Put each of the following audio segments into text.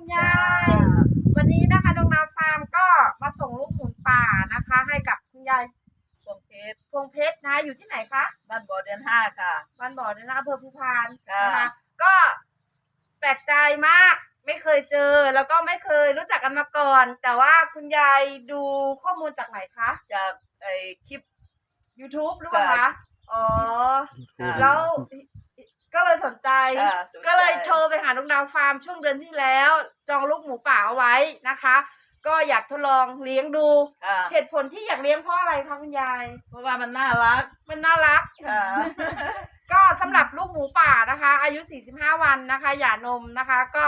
คุณยาย วันนี้นะคะดงดาวฟาร์มก็มาส่งลูกหมูป่านะคะ ให้กับคุณยายพวงเพชรพวงเพชรนะคะอยู่ที่ไหนคะบ้านบ่อเดือนห้าค่ะ บ้านบ่อในนะอำเภอภูพานค่ะนะคะก็แปลกใจมากไม่เคยเจอแล้วก็ไม่เคยรู้จักกันมาก่อน แต่ว่าคุณยายดูข้อมูลจากไหนคะ จากไอ้คลิป YouTube หรือเปล่าค่ะคะอ๋อค่ะแล้วก็เลย สนใจค่ะสนใจ ก็เลยโทรไปหาลูกดาวฟาร์มช่วงเดือนที่แล้ว จองลูกหมูป่าเอาไว้นะคะ ก็อยากทดลองเลี้ยงดูค่ะเหตุผลที่อยากเลี้ยงเพราะอะไรคะคุณยาย เพราะว่ามันน่ารักมันน่ารักค่ะก็สำหรับลูกหมูป่านะคะ อายุ 45 วันนะคะหย่านมนะคะ ก็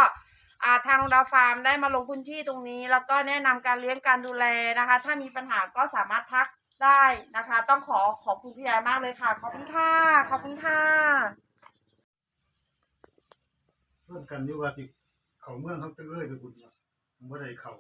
อ่าทางโรงดาวฟาร์มได้มาลงพื้นที่ตรงนี้ แล้วก็แนะนำการเลี้ยงการดูแลนะคะ ถ้ามีปัญหาก็สามารถทักได้นะคะ ต้องขอขอบคุณพี่ยายมากเลยค่ะ ขอบคุณค่ะ ขอบคุณค่ะ ต้นกันนี่ว่าที่เขาเมืองเขาเลื่อยไปบุญว่าผมว่าได้เขา